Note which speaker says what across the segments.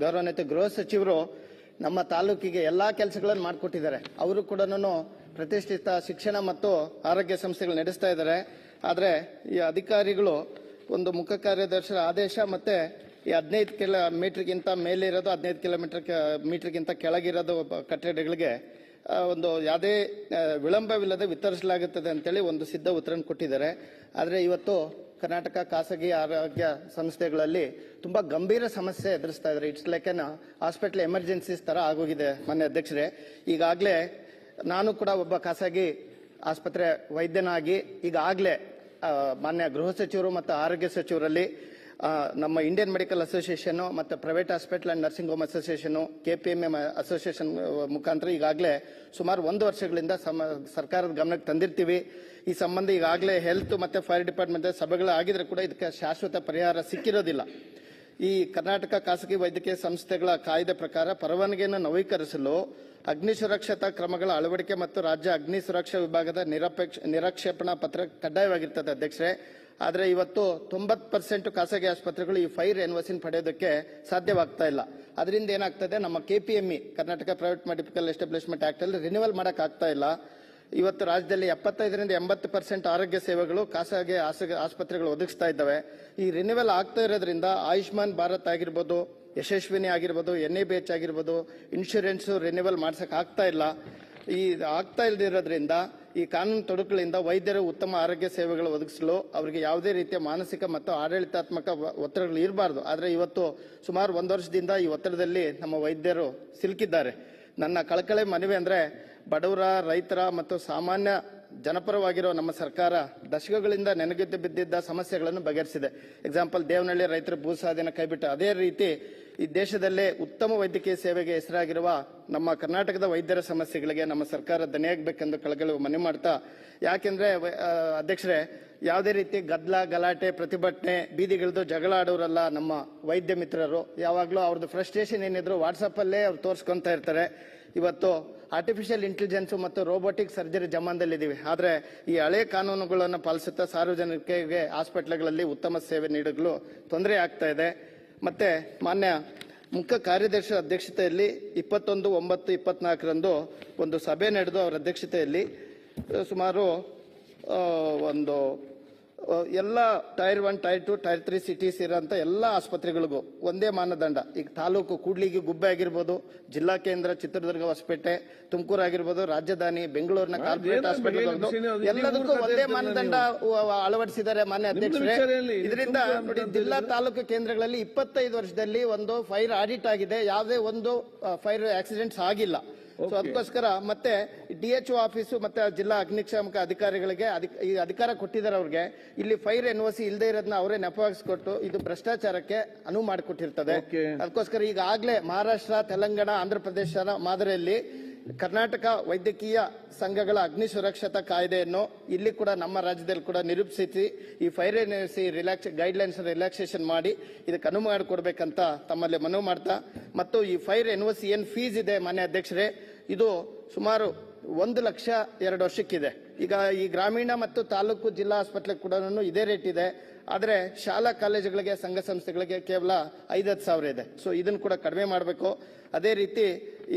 Speaker 1: ಗೌರವಾನ್ವಿತ ಗೃಹ ಸಚಿವರು ನಮ್ಮ ತಾಲೂಕಿಗೆ ಎಲ್ಲ ಕೆಲಸಗಳನ್ನು ಮಾಡಿಕೊಟ್ಟಿದ್ದಾರೆ. ಅವರು ಕೂಡ ಪ್ರತಿಷ್ಠಿತ ಶಿಕ್ಷಣ ಮತ್ತು ಆರೋಗ್ಯ ಸಂಸ್ಥೆಗಳು ನಡೆಸ್ತಾ ಇದ್ದಾರೆ. ಆದರೆ ಈ ಅಧಿಕಾರಿಗಳು ಒಂದು ಮುಖ್ಯ ಕಾರ್ಯದರ್ಶಿ ಆದೇಶ ಮತ್ತೆ ಈ ಹದಿನೈದು ಕಿಲೋ ಮೇಲೆ ಇರೋದು ಹದಿನೈದು ಕಿಲೋಮೀಟರ್ ಮೀಟರ್ಗಿಂತ ಕೆಳಗಿರೋದು ಕಟ್ಟಡಗಳಿಗೆ ಒಂದು ಯಾವುದೇ ವಿಳಂಬವಿಲ್ಲದೆ ವಿತರಿಸಲಾಗುತ್ತದೆ ಅಂತೇಳಿ ಒಂದು ಸಿದ್ಧ ಉತ್ತರ ಕೊಟ್ಟಿದ್ದಾರೆ. ಆದರೆ ಇವತ್ತು ಕರ್ನಾಟಕ ಖಾಸಗಿ ಆರೋಗ್ಯ ಸಂಸ್ಥೆಗಳಲ್ಲಿ ತುಂಬಾ ಗಂಭೀರ ಸಮಸ್ಯೆ ಎದುರಿಸ್ತಾ ಇದ್ದಾರೆ. ಇಟ್ಸ್ ಲೈಕ್ ಏನ್ ಹಾಸ್ಪಿಟಲ್ ಎಮರ್ಜೆನ್ಸೀಸ್ ತರ ಆಗೋಗಿದೆ ಮಾನ್ಯ ಅಧ್ಯಕ್ಷರೇ. ಈಗಾಗಲೇ ನಾನು ಕೂಡ ಒಬ್ಬ ಖಾಸಗಿ ಆಸ್ಪತ್ರೆ ವೈದ್ಯನಾಗಿ ಈಗಾಗಲೇ ಮಾನ್ಯ ಗೃಹ ಸಚಿವರು ಮತ್ತು ಆರೋಗ್ಯ ಸಚಿವರಲ್ಲಿ ನಮ್ಮ ಇಂಡಿಯನ್ ಮೆಡಿಕಲ್ ಅಸೋಸಿಯೇಷನ್ ಮತ್ತು private hospital and nursing home association KPMM association ಮುಖಾಂತರ ಈಗಾಗಲೇ ಸುಮಾರು ಒಂದು ವರ್ಷಗಳಿಂದ ಸಮ, ಸರ್ಕಾರದ ಗಮನಕ್ಕೆ ತಂದಿರ್ತೀವಿ. ಈ ಸಂಬಂಧ ಈಗಾಗಲೇ ಹೆಲ್ತ್ ಮತ್ತೆ ಫೈರ್ ಡಿಪಾರ್ಟ್ಮೆಂಟ್ ಸಭೆಗಳು ಆಗಿದ್ರೆ ಕೂಡ ಇದಕ್ಕೆ ಶಾಶ್ವತ ಪರಿಹಾರ ಸಿಕ್ಕಿರೋದಿಲ್ಲ. ಈ ಕರ್ನಾಟಕ ಖಾಸಗಿ ವೈದ್ಯಕೀಯ ಸಂಸ್ಥೆಗಳ ಕಾಯ್ದೆ ಪ್ರಕಾರ ಪರವಾನಗಿಯನ್ನು ನವೀಕರಿಸಲು ಅಗ್ನಿ ಸುರಕ್ಷತಾ ಕ್ರಮಗಳ ಅಳವಡಿಕೆ ಮತ್ತು ರಾಜ್ಯ ಅಗ್ನಿ ಸುರಕ್ಷಾ ವಿಭಾಗದ ನಿರಪೇಕ್ಷ, ನಿರಕ್ಷೇಪಣಾ ಪತ್ರ ಕಡ್ಡಾಯವಾಗಿರ್ತದೆ ಅಧ್ಯಕ್ಷರೇ. ಆದರೆ ಇವತ್ತು ತೊಂಬತ್ತು ಪರ್ಸೆಂಟ್ ಖಾಸಗಿ ಆಸ್ಪತ್ರೆಗಳು ಈ ಫೈರ್ ಎನ್ವಸಿನ್ ಪಡೆಯೋದಕ್ಕೆ ಸಾಧ್ಯವಾಗ್ತಾ ಇಲ್ಲ. ಅದರಿಂದ ಏನಾಗ್ತದೆ, ನಮ್ಮ K P M E Karnataka private medical establishment act ಅಲ್ಲಿ ರಿನ್ಯೂವಲ್ ಮಾಡೋಕ್ಕಾಗ್ತಾ ಇಲ್ಲ. ಇವತ್ತು ರಾಜ್ಯದಲ್ಲಿ ಎಪ್ಪತ್ತೈದರಿಂದ ಎಂಬತ್ತು ಪರ್ಸೆಂಟ್ ಆರೋಗ್ಯ ಸೇವೆಗಳು ಖಾಸಗಿ ಆಸ- ಆಸ್ಪತ್ರೆಗಳು ಒದಗಿಸ್ತಾ ಇದ್ದಾವೆ. ಈ ರಿನ್ಯೂವಲ್ ಆಗ್ತಾ ಇರೋದ್ರಿಂದ ಆಯುಷ್ಮಾನ್ ಭಾರತ್ ಆಗಿರ್ಬೋದು, ಯಶಸ್ವಿನಿ ಆಗಿರ್ಬೋದು ಎನ್ ಎ ಬಿ ಎಚ್ ಆಗಿರ್ಬೋದು ಇನ್ಶೂರೆನ್ಸು ರಿನ್ಯೂವಲ್ ಮಾಡ್ಸೋಕ್ಕಾಗ್ತಾ ಇಲ್ಲ. ಈ ಆಗ್ತಾ ಇಲ್ದಿರೋದ್ರಿಂದ ಈ ಕಾನೂನು ತೊಡಕುಗಳಿಂದ ವೈದ್ಯರು ಉತ್ತಮ ಆರೋಗ್ಯ ಸೇವೆಗಳು ಒದಗಿಸಲು ಅವರಿಗೆ ಯಾವುದೇ ರೀತಿಯ ಮಾನಸಿಕ ಮತ್ತು ಆಡಳಿತಾತ್ಮಕ ಒತ್ತಡಗಳು ಇರಬಾರ್ದು. ಆದರೆ ಇವತ್ತು ಸುಮಾರು ಒಂದು ವರ್ಷದಿಂದ ಈ ಒತ್ತಡದಲ್ಲಿ ನಮ್ಮ ವೈದ್ಯರು ಸಿಲುಕಿದ್ದಾರೆ. ನನ್ನ ಕಳಕಳೆ ಮನವಿ ಅಂದರೆ ಬಡವರ, ರೈತರ ಮತ್ತು ಸಾಮಾನ್ಯ ಜನಪರವಾಗಿರೋ ನಮ್ಮ ಸರ್ಕಾರ ದಶಕಗಳಿಂದ ನೆನಗೆದ್ದು ಬಿದ್ದಿದ್ದ ಸಮಸ್ಯೆಗಳನ್ನು ಬಗೆಹರಿಸಿದೆ. ಎಕ್ಸಾಂಪಲ್ ದೇವನಹಳ್ಳಿ ರೈತರ ಭೂ ಕೈಬಿಟ್ಟು ಅದೇ ರೀತಿ ಈ ದೇಶದಲ್ಲೇ ಉತ್ತಮ ವೈದ್ಯಕೀಯ ಸೇವೆಗೆ ಹೆಸರಾಗಿರುವ ನಮ್ಮ ಕರ್ನಾಟಕದ ವೈದ್ಯರ ಸಮಸ್ಯೆಗಳಿಗೆ ನಮ್ಮ ಸರ್ಕಾರ ದನಿಯಾಗಬೇಕೆಂದು ಕಳಗಳು ಮನವಿ ಮಾಡ್ತಾ, ಯಾಕೆಂದ್ರೆ ಅಧ್ಯಕ್ಷರೇ, ಯಾವುದೇ ರೀತಿ ಗದ್ದಲ, ಗಲಾಟೆ, ಪ್ರತಿಭಟನೆ, ಬೀದಿಗಿಳಿದು ಜಗಳ ಆಡೋರಲ್ಲ ನಮ್ಮ ವೈದ್ಯ ಮಿತ್ರರು. ಯಾವಾಗಲೂ ಅವ್ರದ್ದು ಫ್ರಸ್ಟ್ರೇಷನ್ ಏನಿದ್ರು ವಾಟ್ಸಪ್ ಅಲ್ಲೇ ಅವ್ರು ತೋರಿಸ್ಕೊತಾ ಇರ್ತಾರೆ. ಇವತ್ತು ಆರ್ಟಿಫಿಷಿಯಲ್ ಇಂಟೆಲಿಜೆನ್ಸ್ ಮತ್ತು ರೋಬೋಟಿಕ್ ಸರ್ಜರಿ ಜಮಾನದಲ್ಲಿದ್ದೀವಿ. ಆದರೆ ಈ ಹಳೆ ಕಾನೂನುಗಳನ್ನು ಪಾಲಿಸುತ್ತಾ ಸಾರ್ವಜನಿಕರಿಗೆ ಹಾಸ್ಪಿಟ್ಲ್ಗಳಲ್ಲಿ ಉತ್ತಮ ಸೇವೆ ನೀಡಲು ತೊಂದರೆ ಆಗ್ತಾ ಇದೆ. ಮತ್ತು ಮಾನ್ಯ ಮುಖ್ಯ ಕಾರ್ಯದರ್ಶಿ ಅಧ್ಯಕ್ಷತೆಯಲ್ಲಿ ಇಪ್ಪತ್ತೊಂದು, ಒಂಬತ್ತು, ಇಪ್ಪತ್ನಾಲ್ಕರಂದು ಒಂದು ಸಭೆ ನಡೆದು ಅವರ ಅಧ್ಯಕ್ಷತೆಯಲ್ಲಿ, ಸುಮಾರು ಒಂದು ಎಲ್ಲ tier one tier two tier three cities ಇರೋಂಥ ಎಲ್ಲ ಆಸ್ಪತ್ರೆಗಳಿಗೂ ಒಂದೇ ಮಾನದಂಡ. ಈಗ ತಾಲೂಕು ಕೂಡ್ಲಿಗಿ ಗುಬ್ಬೆ ಆಗಿರ್ಬೋದು ಜಿಲ್ಲಾ ಕೇಂದ್ರ ಚಿತ್ರದುರ್ಗ ಹೊಸಪೇಟೆ ತುಮಕೂರು ಆಗಿರ್ಬೋದು ರಾಜಧಾನಿ ಬೆಂಗಳೂರಿನ ಕಾರ್ಪೊರೇಟ್ ಹಾಸ್ಪಿಟಲ್ ಎಲ್ಲದಕ್ಕೂ ಒಂದೇ ಮಾನದಂಡ ಅಳವಡಿಸಿದ್ದಾರೆ ಮಾನ್ಯ ಅಧ್ಯಕ್ಷರೇ. ಇದರಿಂದ ನೋಡಿ ಜಿಲ್ಲಾ ತಾಲೂಕು ಕೇಂದ್ರಗಳಲ್ಲಿ ಇಪ್ಪತ್ತೈದು ವರ್ಷದಲ್ಲಿ ಒಂದು ಫೈರ್ ಆಡಿಟ್ ಆಗಿದೆ. ಯಾವುದೇ ಒಂದು ಫೈರ್ ಆಕ್ಸಿಡೆಂಟ್ಸ್ ಆಗಿಲ್ಲ. ಸೊ ಅದಕ್ಕೋಸ್ಕರ ಮತ್ತೆ ಡಿ ಎಚ್ ಆಫೀಸು ಮತ್ತೆ ಜಿಲ್ಲಾ ಅಗ್ನಿಶಾಮಕ ಅಧಿಕಾರಿಗಳಿಗೆ ಅಧಿಕ- ಈ ಅಧಿಕಾರ ಕೊಟ್ಟಿದ್ದಾರೆ ಅವ್ರಿಗೆ. ಇಲ್ಲಿ ಫೈರ್ ಎನ್ ಸಿ ಇಲ್ಲದೆ ಇರೋದನ್ನ ಅವರೇ ನೆಪವಾಗಿಸ್ಕೊಟ್ಟು ಇದು ಭ್ರಷ್ಟಾಚಾರಕ್ಕೆ ಅನುವು ಮಾಡಿಕೊಟ್ಟಿರ್ತದೆ. ಅದಕ್ಕೋಸ್ಕರ ಈಗಾಗಲೇ ಮಹಾರಾಷ್ಟ್ರ ತೆಲಂಗಾಣ ಆಂಧ್ರ ಪ್ರದೇಶ ಮಾದರಿಯಲ್ಲಿ ಕರ್ನಾಟಕ ವೈದ್ಯಕೀಯ ಸಂಘಗಳ ಅಗ್ನಿ ಸುರಕ್ಷತಾ ಕಾಯ್ದೆಯನ್ನು ಇಲ್ಲಿ ಕೂಡ ನಮ್ಮ ರಾಜ್ಯದಲ್ಲಿ ಕೂಡ ನಿರೂಪಿಸಿ ಈ fire C relax guidelines relaxation ಮಾಡಿ ಇದಕ್ಕೆ ಅನುವು ಮಾಡಿಕೊಡ್ಬೇಕಂತ ತಮ್ಮಲ್ಲಿ ಮನವಿ ಮಾಡ್ತಾ. ಮತ್ತು ಈ ಫೈರ್ ಎನ್ ಸಿ ಏನ್ ಫೀಸ್ ಇದೆ ಮಾನ್ಯ ಅಧ್ಯಕ್ಷರೇ? ಇದು ಸುಮಾರು ಒಂದು ಲಕ್ಷ ಎರಡು ವರ್ಷಕ್ಕಿದೆ. ಈಗ ಈ ಗ್ರಾಮೀಣ ಮತ್ತು ತಾಲೂಕು ಜಿಲ್ಲಾ ಆಸ್ಪತ್ರೆ ಕೂಡ ಇದೇ ರೇಟ್ ಇದೆ. ಆದರೆ ಶಾಲಾ ಕಾಲೇಜುಗಳಿಗೆ, ಸಂಘ ಸಂಸ್ಥೆಗಳಿಗೆ ಕೇವಲ ಐದತ್ತು ಸಾವಿರ ಇದೆ. ಸೊ ಇದನ್ನು ಕೂಡ ಕಡಿಮೆ ಮಾಡಬೇಕು. ಅದೇ ರೀತಿ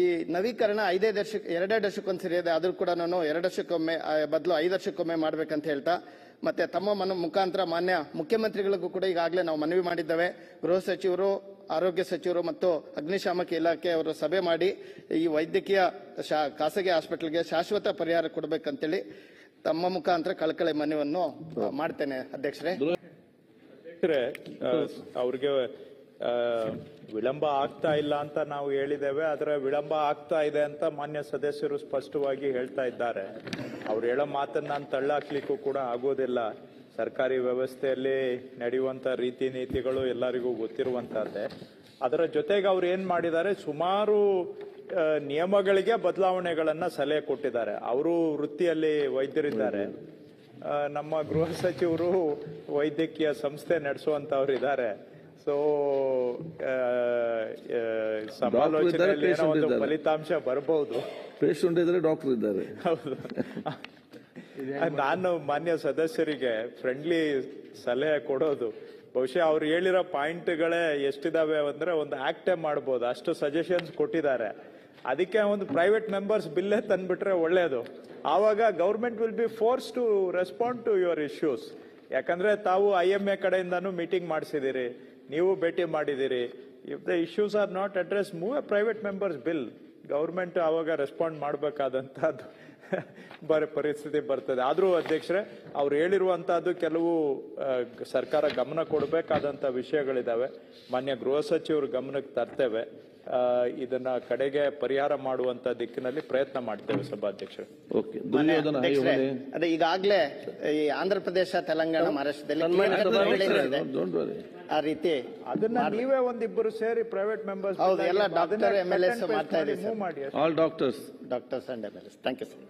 Speaker 1: ಈ ನವೀಕರಣ ಐದೈದು ವರ್ಷಕ್ಕೆ ಎರಡೆರಡು ವರ್ಷಕ್ಕೊಂದ್ಸರಿ ಇದೆ. ಅದ್ರ ಕೂಡ ನಾನು ಎರಡು ವರ್ಷಕ್ಕೊಮ್ಮೆ ಬದಲು ಐದು ವರ್ಷಕ್ಕೊಮ್ಮೆ ಮಾಡ್ಬೇಕಂತ ಹೇಳ್ತಾ, ಮತ್ತೆ ತಮ್ಮ ಮನ ಮುಖಾಂತರ ಮಾನ್ಯ ಮುಖ್ಯಮಂತ್ರಿಗಳಿಗೂ ಕೂಡ ಈಗಾಗಲೇ ನಾವು ಮನವಿ ಮಾಡಿದ್ದೇವೆ. ಗೃಹ ಸಚಿವರು ಆರೋಗ್ಯ ಸಚಿವರು ಮತ್ತು ಅಗ್ನಿಶಾಮಕ ಇಲಾಖೆ ಅವರು ಸಭೆ ಮಾಡಿ ಈ ವೈದ್ಯಕೀಯ ಶಾ- ಖಾಸಗಿ ಹಾಸ್ಪಿಟಲ್ಗೆ ಶಾಶ್ವತ ಪರಿಹಾರ ಕೊಡಬೇಕಂತೇಳಿ ತಮ್ಮ ಮುಖಾಂತರ ಕಳಕಳಿ ಮನವಿಯನ್ನು ಮಾಡ್ತೇನೆ ಅಧ್ಯಕ್ಷರೇ.
Speaker 2: ಅವ್ರಿಗೆ ವಿಳಂಬ ಆಗ್ತಾ ಇಲ್ಲ ಅಂತ ನಾವು ಹೇಳಿದ್ದೇವೆ, ಆದರೆ ವಿಳಂಬ ಆಗ್ತಾ ಇದೆ ಅಂತ ಮಾನ್ಯ ಸದಸ್ಯರು ಸ್ಪಷ್ಟವಾಗಿ ಹೇಳ್ತಾ ಇದ್ದಾರೆ. ಅವ್ರು ಹೇಳೋ ಮಾತನ್ನ ನಾನು ತಳ್ಳಾಕ್ಲಿಕ್ಕೂ ಕೂಡ ಆಗೋದಿಲ್ಲ. ಸರ್ಕಾರಿ ವ್ಯವಸ್ಥೆಯಲ್ಲಿ ನಡೆಯುವಂತ ರೀತಿ ನೀತಿಗಳು ಎಲ್ಲರಿಗೂ ಗೊತ್ತಿರುವಂತಹದ್ದೇ. ಅದರ ಜೊತೆಗೆ ಅವ್ರು ಏನ್ ಮಾಡಿದ್ದಾರೆ? ಸುಮಾರು ನಿಯಮಗಳಿಗೆ ಬದಲಾವಣೆಗಳನ್ನ ಸಲಹೆ ಕೊಟ್ಟಿದ್ದಾರೆ. ಅವರು ವೃತ್ತಿಯಲ್ಲಿ ವೈದ್ಯರಿದ್ದಾರೆ. ನಮ್ಮ ಗೃಹ ಸಚಿವರು ವೈದ್ಯಕೀಯ ಸಂಸ್ಥೆ ನಡೆಸುವಂತವ್ರು ಇದ್ದಾರೆ ಸೊ ಸಮಾಲೋಚನೆಯಲ್ಲಿ ಏನೋ ಒಂದು ಫಲಿತಾಂಶ ಬರಬಹುದು
Speaker 3: ಡಾಕ್ಟರ್ ಇದ್ದಾರೆ.
Speaker 2: ಹೌದು. ನಾನು ಮಾನ್ಯ ಸದಸ್ಯರಿಗೆ ಫ್ರೆಂಡ್ಲಿ ಸಲಹೆ ಕೊಡೋದು. ಬಹುಶಃ ಅವ್ರು ಹೇಳಿರೋ ಪಾಯಿಂಟ್ಗಳೇ ಎಷ್ಟಿದಾವೆ ಅಂದ್ರೆ ಒಂದು ಆಕ್ಟೇ ಮಾಡ್ಬೋದು. ಅಷ್ಟು ಸಜೆಷನ್ಸ್ ಕೊಟ್ಟಿದ್ದಾರೆ. ಅದಕ್ಕೆ ಒಂದು ಪ್ರೈವೇಟ್ ಮೆಂಬರ್ಸ್ ಬಿಲ್ಲೇ ತಂದ್ಬಿಟ್ರೆ ಒಳ್ಳೇದು. ಆವಾಗ government will be force to respond to your issues ಯಾಕಂದ್ರೆ ತಾವು ಐ ಎಂ ಎ ಕಡೆಯಿಂದಾನು ಮೀಟಿಂಗ್ ಮಾಡಿಸಿದಿರಿ. ನೀವು ಭೇಟಿ ಮಾಡಿದಿರಿ. If the issues are not address move a private members bill government ಆವಾಗ ರೆಸ್ಪಾಂಡ್ ಮಾಡಬೇಕಾದಂತಹದ್ದು ಬರ ಪರಿಸ್ಥಿತಿ ಬರ್ತದೆ. ಆದರೂ ಅಧ್ಯಕ್ಷರೇ, ಅವ್ರು ಹೇಳಿರುವಂತಹದ್ದು ಕೆಲವು ಸರ್ಕಾರ ಗಮನ ಕೊಡಬೇಕಾದಂತ ವಿಷಯಗಳಿದಾವೆ. ಮಾನ್ಯ ಗೃಹ ಸಚಿವರು ಗಮನಕ್ಕೆ ತರ್ತೇವೆ. ಇದನ್ನ ಕಡೆಗೆ ಪರಿಹಾರ ಮಾಡುವಂತ ದಿಕ್ಕಿನಲ್ಲಿ ಪ್ರಯತ್ನ ಮಾಡ್ತೇವೆ ಸಭಾಧ್ಯಕ್ಷರು.
Speaker 1: ಅದೇ ಈಗಾಗಲೇ ಈ ಆಂಧ್ರ ಪ್ರದೇಶ ತೆಲಂಗಾಣ ಮಹಾರಾಷ್ಟ್ರದಲ್ಲಿ ಆ ರೀತಿ
Speaker 2: ಅದನ್ನ ನೀವೇ ಒಂದಿಬ್ಬರು ಸೇರಿ ಪ್ರೈವೇಟ್ ಮೆಂಬರ್ಸ್
Speaker 1: ಹೌದು, ಎಲ್ಲ doctor, MLAs ಮಾಡ್ತಾ ಇದ್ದೀವಿ,
Speaker 2: ಮಾಡಿ
Speaker 3: all doctors
Speaker 1: doctors and M L S thank you sir